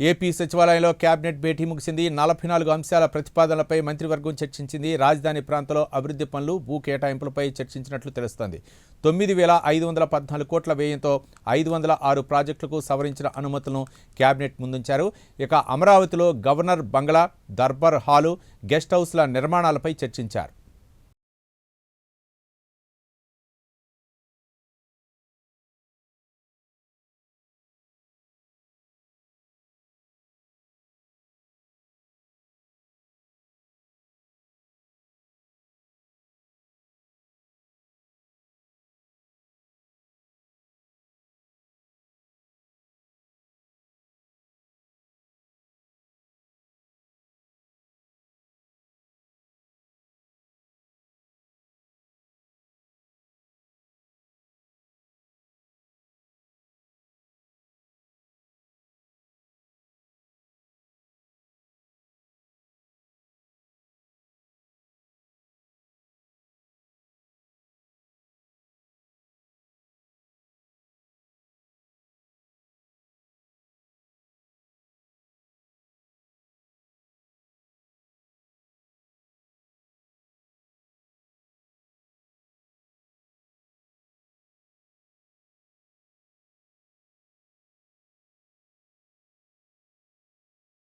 AP సచివాలయంలో cabinet భేటీ ముగిసింది. నలభై నాలుగు అంశాల ప్రతిపాదనలపై మంత్రివర్గం చర్చించింది. రాజధాని ప్రాంతంలో అభివృద్ధి పనులు భూ కేటాయింపులపై చర్చించినట్లు తెలుస్తోంది. తొమ్మిది వేల ఐదు వందల పద్నాలుగు కోట్ల వ్యయంతో ఐదు వందల ఆరు ప్రాజెక్టులకు సవరించిన అనుమతులను కేబినెట్ ముందుంచారు. ఇక అమరావతిలో గవర్నర్ బంగ్లా దర్బార్ హాలు గెస్ట్ హౌస్ల నిర్మాణాలపై చర్చించారు.